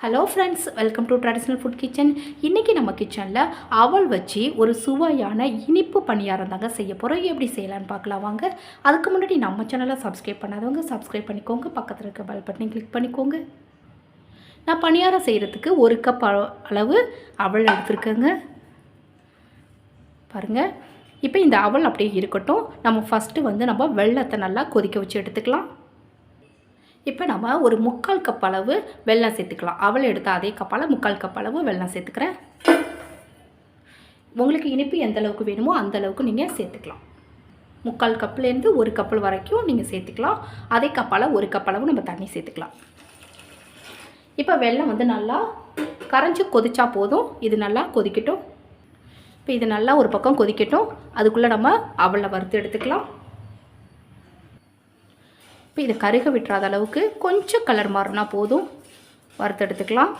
Hello friends welcome to traditional food kitchen இன்றைக்கி நம்ம கிச்சனில் அவல் வச்சு ஒரு சுவையான இனிப்பு பணியாரம் தாங்க செய்ய போகிறோம் எப்படி செய்யலான்னு பார்க்கலாம் வாங்க. அதுக்கு முன்னாடி நம்ம சேனலை சப்ஸ்கிரைப் பண்ணாதவங்க சப்ஸ்கிரைப் பண்ணிக்கோங்க. பக்கத்தில் இருக்க பெல் பட்டனை கிளிக் பண்ணிக்கோங்க. நான் பணியாரம் செய்கிறதுக்கு ஒரு கப் அளவு அவல் எடுத்துருக்கேங்க. பாருங்கள் இப்போ இந்த அவல் அப்படியே இருக்கட்டும். நம்ம ஃபஸ்ட்டு வந்து நம்ம வெள்ளத்தை நல்லா கொதிக்க வச்சு எடுத்துக்கலாம். இப்போ நம்ம ஒரு முக்கால் கப் அளவு வெள்ளம் சேர்த்துக்கலாம். அவள் எடுத்த அதே கப்பால் முக்கால் கப் அளவு வெள்ளம் சேர்த்துக்கிறேன் உங்களுக்கு இனிப்பு எந்த அளவுக்கு வேணுமோ அந்த அளவுக்கு நீங்கள் சேர்த்துக்கலாம். முக்கால் கப்லேருந்து ஒரு கப்பல் வரைக்கும் நீங்கள் சேர்த்துக்கலாம். அதே கப்பால் ஒரு கப் அளவு நம்ம தண்ணி சேர்த்துக்கலாம். இப்போ வெள்ளம் வந்து நல்லா கரைஞ்சி கொதிச்சா போதும். இது நல்லா கொதிக்கட்டும். இப்போ இது நல்லா ஒரு பக்கம் கொதிக்கட்டும். அதுக்குள்ளே நம்ம அவளை வறுத்து எடுத்துக்கலாம். இப்போ இது கருக விட்டுறாத அளவுக்கு கொஞ்சம் கலர் மாறினா போதும். வறுத்தெடுத்துக்கலாம்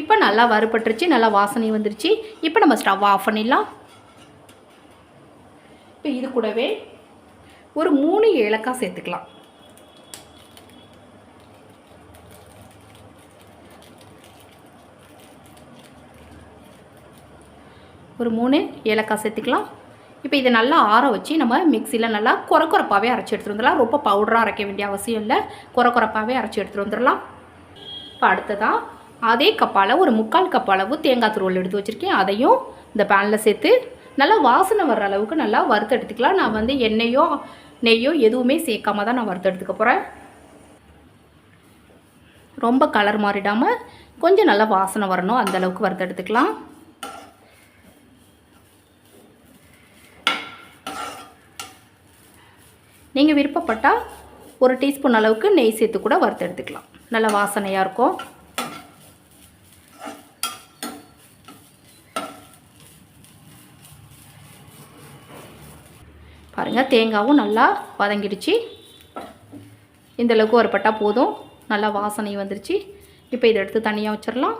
இப்போ நல்லா வறுபட்டுருச்சு நல்லா வாசனை வந்துருச்சு. இப்போ நம்ம ஸ்டவ் ஆஃப் பண்ணிடலாம். இப்போ இது கூடவே ஒரு மூணு ஏலக்காய் சேர்த்துக்கலாம். ஒரு மூணு ஏலக்காய் சேர்த்துக்கலாம். இப்போ இதை நல்லா ஆற வச்சு நம்ம மிக்சியில் நல்லா குறை குறைப்பாகவே அரைச்சி எடுத்துகிட்டு வந்துடலாம். ரொம்ப பவுடராக அரைக்க வேண்டிய அவசியம் இல்லை. குறை குறைப்பாகவே அரைச்சி எடுத்துகிட்டு வந்துடலாம். இப்போ அடுத்ததாக அதே கப்பால் ஒரு முக்கால் கப் அளவு தேங்காய் துருவல் எடுத்து வச்சுருக்கேன். அதையும் இந்த பேனில் சேர்த்து நல்லா வாசனை வர்ற அளவுக்கு நல்லா வறுத்து எடுத்துக்கலாம். நான் வந்து எண்ணெயோ நெய்யோ எதுவுமே சேர்க்காம தான் நான் வறுத்து எடுத்துக்க போகிறேன் ரொம்ப கலர் மாறிடாமல் கொஞ்சம் நல்லா வாசனை வரணும். அந்தளவுக்கு வறுத்து எடுத்துக்கலாம். நீங்கள் விருப்பப்பட்டால் ஒரு டீஸ்பூன் அளவுக்கு நெய் சேர்த்து கூட வறுத்து எடுத்துக்கலாம். நல்ல வாசனையாக இருக்கும். பாருங்கள் தேங்காவும் நல்லா வதங்கிடுச்சு. இந்தளவுக்கு அளவுக்கு போதும். நல்லா வாசனை வந்துருச்சு. இப்போ இதை எடுத்து தனியாக வச்சிடலாம்.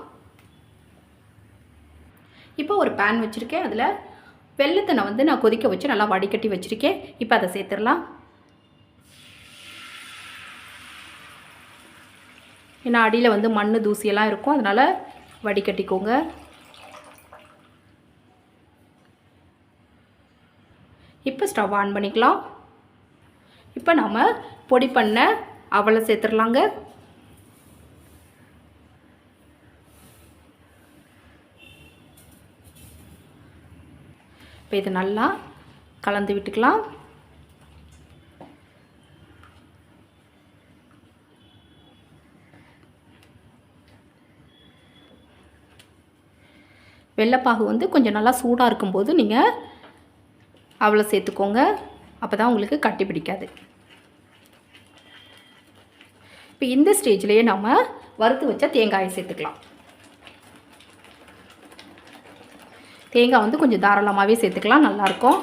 இப்போ ஒரு பேன் வச்சுருக்கேன். அதில் வெள்ளத்தை நான் வந்து நான் கொதிக்க வச்சு நல்லா வடிகட்டி வச்சுருக்கேன். இப்போ அதை சேர்த்துடலாம். ஏன்னா அடியில் வந்து மண் தூசியெல்லாம் இருக்கும். அதனால் வடிகட்டிக்கோங்க. இப்போ ஸ்டவ் ஆன் பண்ணிக்கலாம். இப்போ நம்ம பொடி பண்ண அவலை சேர்த்துடலாங்க. இப்போ இது நல்லா கலந்து விட்டுக்கலாம். வெள்ளைப்பாகு வந்து கொஞ்சம் நல்லா சூடாக இருக்கும்போது நீங்கள் அவ்வளோ சேர்த்துக்கோங்க. அப்போ தான் உங்களுக்கு கட்டி பிடிக்காது. இப்போ இந்த ஸ்டேஜ்லேயே நம்ம வறுத்து வச்ச தேங்காயை சேர்த்துக்கலாம். தேங்காய் வந்து கொஞ்சம் தாராளமாகவே சேர்த்துக்கலாம். நல்லாயிருக்கும்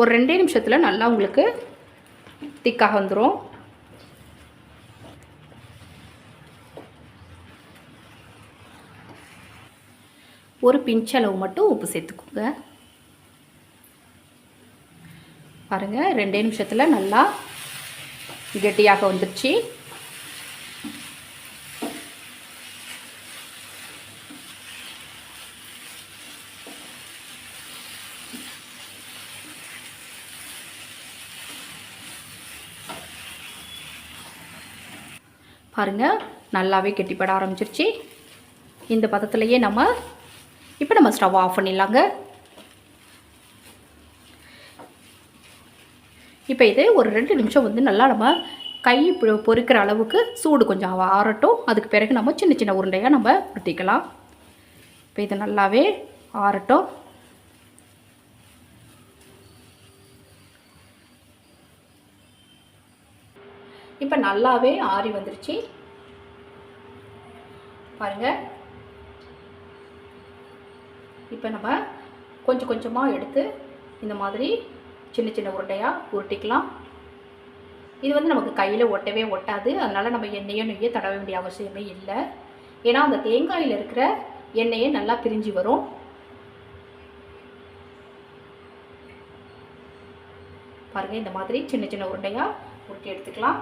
ஒரு ரெண்டே நிமிஷத்தில் நல்லா உங்களுக்கு திக்காக வந்துடும் ஒரு பிஞ்சளவு மட்டும் உப்பு சேர்த்துக்கோங்க. பாருங்கள் ரெண்டே நிமிஷத்தில் நல்லா கெட்டியாக வந்துடுச்சு பாருங்கள் நல்லாவே கெட்டிப்பட ஆரம்பிச்சிருச்சு. இந்த பதத்துலேயே நம்ம இப்போ நம்ம ஸ்டவ் ஆஃப் பண்ணிடலாங்க. இப்போ இது ஒரு ரெண்டு நிமிஷம் வந்து நல்லா நம்ம கை பொ- பொறுக்கிற அளவுக்கு சூடு கொஞ்சம் ஆறட்டும். அதுக்கு பிறகு நம்ம சின்ன சின்ன உருண்டையாக நம்ம உருட்டிக்கலாம் இப்போ இது நல்லாவே ஆறட்டும். இப்போ நல்லாவே ஆறி வந்துருச்சு. பாருங்கள் இப்போ நம்ம கொஞ்சம் கொஞ்சமாக எடுத்து இந்த மாதிரி சின்ன சின்ன உருண்டையாக உருட்டிக்கலாம். இது வந்து நமக்கு கையில் ஒட்டவே ஒட்டாது. அதனால் நம்ம எண்ணெயோ நெய்யோ தடவ வேண்டிய அவசியமே இல்லை. ஏன்னா அந்த தேங்காயில் இருக்கிற எண்ணெயே நல்லா பிரிஞ்சு வரும். பாருங்கள் இந்த மாதிரி சின்ன சின்ன உருண்டையாக உருட்டி எடுத்துக்கலாம்.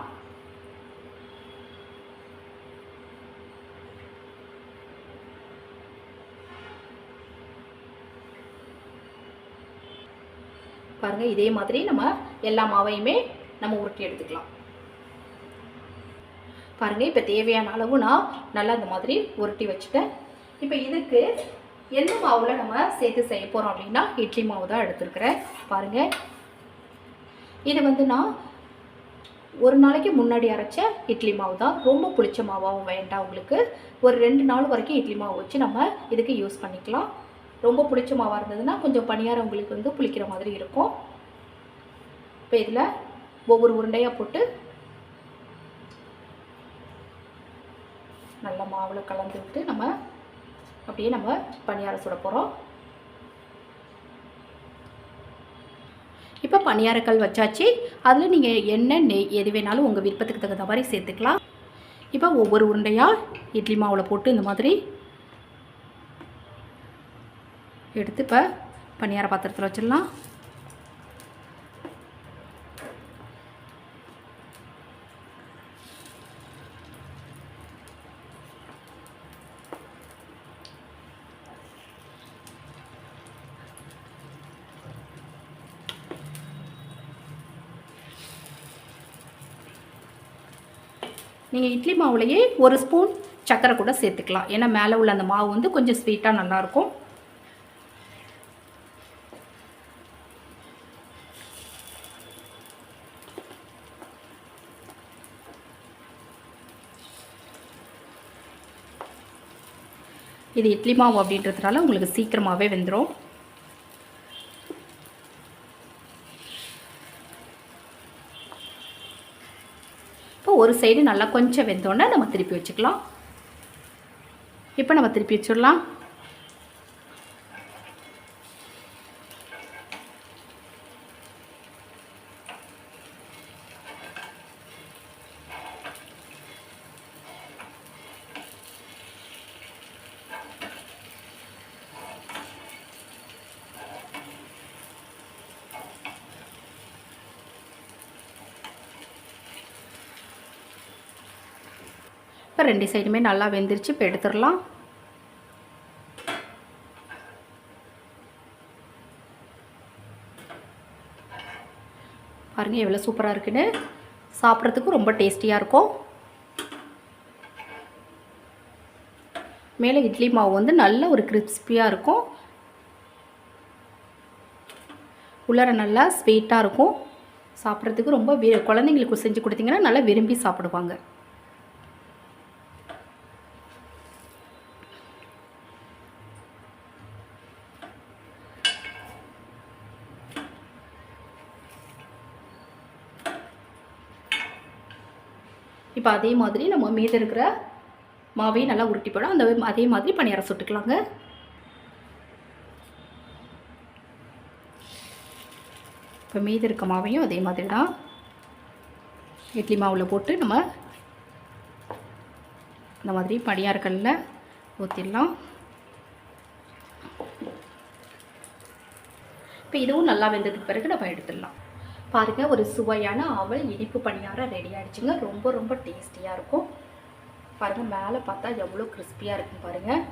பாருங்கள் இதே மாதிரி நம்ம எல்லா மாவையுமே நம்ம உருட்டி எடுத்துக்கலாம். பாருங்கள் இப்போ தேவையான அளவு நான் நல்லா இந்த மாதிரி உருட்டி வச்சுட்டேன். இப்போ இதுக்கு எந்த மாவில் நம்ம சேர்த்து செய்ய போகிறோம் அப்படின்னா இட்லி மாவு தான் எடுத்துருக்குறேன். பாருங்கள் இது வந்து நான் ஒரு நாளைக்கு முன்னாடி அரைச்ச இட்லி மாவு தான். ரொம்ப புளிச்ச மாவாகவும் வேண்டாம் உங்களுக்கு. ஒரு ரெண்டு நாள் வரைக்கும் இட்லி மாவு வச்சு நம்ம இதுக்கு யூஸ் பண்ணிக்கலாம். ரொம்ப புளிச்ச மாவாக இருந்ததுன்னா கொஞ்சம் பணியாரம் உங்களுக்கு வந்து புளிக்கிற மாதிரி இருக்கும். இப்போ இதில் ஒவ்வொரு உருண்டையாக போட்டு நல்லா மாவில் கலந்து விட்டு நம்ம அப்படியே நம்ம பணியாரம் சுட போகிறோம் இப்போ பணியாரக்கல் வச்சாச்சு. அதில் நீங்கள் என்ன நெய் எது வேணாலும் உங்கள் விருப்பத்துக்கு தகுந்த மாதிரி சேர்த்துக்கலாம். இப்போ ஒவ்வொரு உருண்டையாக இட்லி மாவில் போட்டு இந்த மாதிரி எடுத்து இப்போ பணியார பாத்திரத்தில் வச்சிடலாம். நீங்கள் இட்லி மாவுலேயே ஒரு ஸ்பூன் சர்க்கரை கூட சேர்த்துக்கலாம். ஏன்னா மேலே உள்ள அந்த மாவு வந்து கொஞ்சம் ஸ்வீட்டாக நல்லாயிருக்கும் இது இட்லி மாவு அப்படின்றதுனால உங்களுக்கு சீக்கிரமாகவே வெந்துடும் ஒரு சைடு நல்லா கொஞ்சம் வெந்தோடனே நம்ம திருப்பி வச்சுக்கலாம். இப்போ நம்ம திருப்பி வச்சிடலாம். ரெண்டு சைடுமே நல்லா வெந்துருச்சு. இப்போ எடுத்துடலாம். பாருங்கள் எவ்வளோ சூப்பராக இருக்குன்னு. சாப்பிட்றதுக்கு ரொம்ப டேஸ்டியாக இருக்கும். மேலே இட்லி மாவு வந்து நல்ல ஒரு கிறிஸ்பியாக இருக்கும். உள்ளார நல்லா ஸ்வீட்டாக இருக்கும். சாப்பிட்றதுக்கு ரொம்ப வி குழந்தைங்களுக்கு செஞ்சு கொடுத்தீங்கன்னா நல்லா விரும்பி சாப்பிடுவாங்க. இப்போ அதே மாதிரி நம்ம மீது இருக்கிற மாவையும் நல்லா உருட்டி போடும் அந்த அதே மாதிரி பணியாரம் சுட்டுக்கலாங்க. இப்போ மீது இருக்க மாவையும் அதே மாதிரி தான் இட்லி மாவில் போட்டு நம்ம இந்த மாதிரி பணியாரக்கல்லில் ஊற்றிடலாம் இப்போ இதுவும் நல்லா வெந்ததுக்கு பிறகு நம்ம எடுத்துடலாம். பாருங்கள் ஒரு சுவையான அவல் இனிப்பு பணியாரம் ரெடி ஆகிடுச்சுங்க ரொம்ப ரொம்ப டேஸ்டியாக இருக்கும். பாருங்கள் மேலே பார்த்தா எவ்வளோ கிறிஸ்பியாக இருக்கும் பாருங்கள்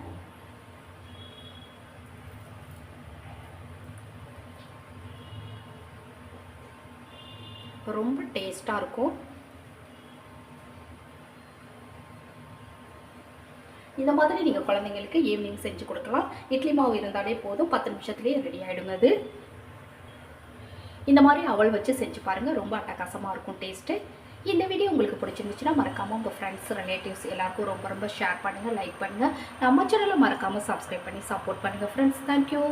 ரொம்ப டேஸ்ட்டாக இருக்கும். இந்த மாதிரி நீங்கள் குழந்தைங்களுக்கு ஈவினிங் செஞ்சு கொடுக்கலாம். இட்லி மாவு இருந்தாலே போதும். பத்து நிமிஷத்துலேயே ரெடி ஆகிடுங்க அது. இந்த மாதிரி அவள் வச்சு செஞ்சு பாருங்கள் ரொம்ப அட்டகாசமாக இருக்கும் டேஸ்ட்டு இந்த வீடியோ உங்களுக்கு பிடிச்சிருந்துச்சுன்னா மறக்காமல் உங்கள் ஃப்ரெண்ட்ஸ் ரிலேட்டிவ்ஸ் எல்லாருக்கும் ரொம்ப ரொம்ப ஷேர் பண்ணுங்கள் லைக் பண்ணுங்கள் நம்ம சேனலை மறக்காமல் சப்ஸ்கிரைப் பண்ணி சப்போர்ட் பண்ணுங்கள் ஃப்ரெண்ட்ஸ் தேங்க்யூ